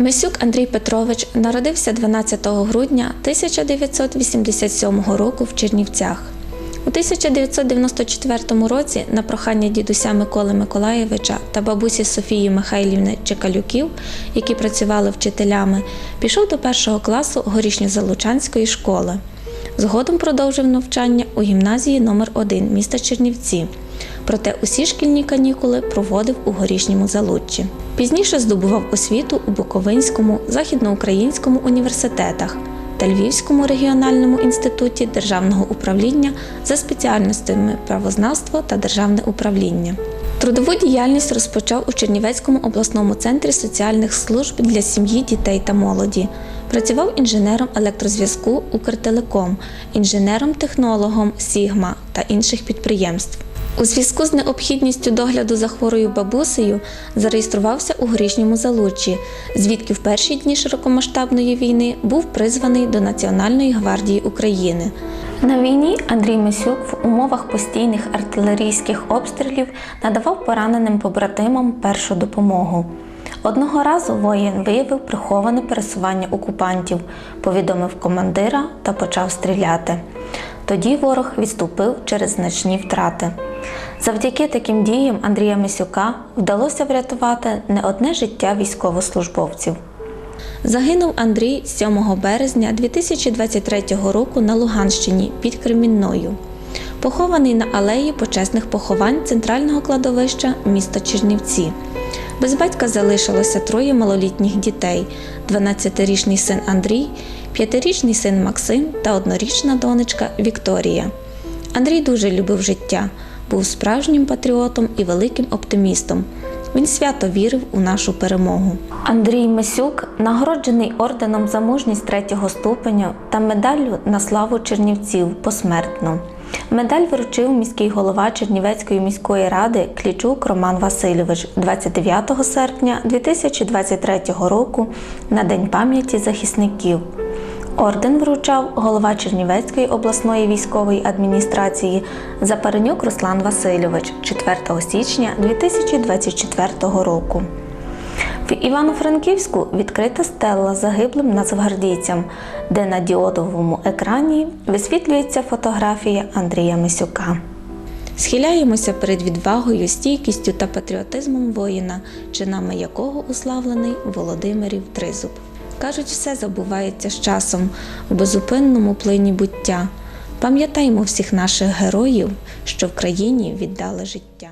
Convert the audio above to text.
Мисюк Андрій Петрович народився 12 грудня 1987 року в Чернівцях. У 1994 році на прохання дідуся Миколи Миколаєвича та бабусі Софії Михайлівни Чекалюків, які працювали вчителями, пішов до першого класу Горішньозалучанської школи. Згодом продовжив навчання у гімназії номер 1 міста Чернівці. Проте усі шкільні канікули проводив у горішньому залуччі. Пізніше здобував освіту у Буковинському, Західноукраїнському університетах та Львівському регіональному інституті державного управління за спеціальностями правознавство та державне управління. Трудову діяльність розпочав у Чернівецькому обласному центрі соціальних служб для сім'ї, дітей та молоді. Працював інженером електрозв'язку Укртелеком, інженером-технологом Сігма та інших підприємств. У зв'язку з необхідністю догляду за хворою бабусею зареєструвався у горішньому залуччі, звідки в перші дні широкомасштабної війни був призваний до Національної гвардії України. На війні Андрій Мисюк в умовах постійних артилерійських обстрілів надавав пораненим побратимам першу допомогу. Одного разу воїн виявив приховане пересування окупантів, повідомив командира та почав стріляти. Тоді ворог відступив через значні втрати. Завдяки таким діям Андрія Мисюка вдалося врятувати не одне життя військовослужбовців. Загинув Андрій 7 березня 2023 року на Луганщині під Кремінною. Похований на алеї почесних поховань центрального кладовища міста Чернівці. Без батька залишилося троє малолітніх дітей: 12-річний син Андрій, 5-річний син Максим та однорічна донечка Вікторія. Андрій дуже любив життя, був справжнім патріотом і великим оптимістом. Він свято вірив у нашу перемогу. Андрій Мисюк нагороджений орденом за мужність третього ступеня та медаллю на славу Чернівців посмертно. Медаль вручив міський голова Чернівецької міської ради Клічук Роман Васильович 29 серпня 2023 року на День пам'яті захисників. Орден вручав голова Чернівецької обласної військової адміністрації Запаренюк Руслан Васильович 4 січня 2024 року. В Івано-Франківську відкрита стелла загиблим нацгвардійцям, де на діодовому екрані висвітлюється фотографія Андрія Мисюка. Схиляємося перед відвагою, стійкістю та патріотизмом воїна, чинами якого уславлений Володимирів Тризуб. Кажуть, все забувається з часом у безупинному плині буття. Пам'ятаймо всіх наших героїв, що в країні віддали життя.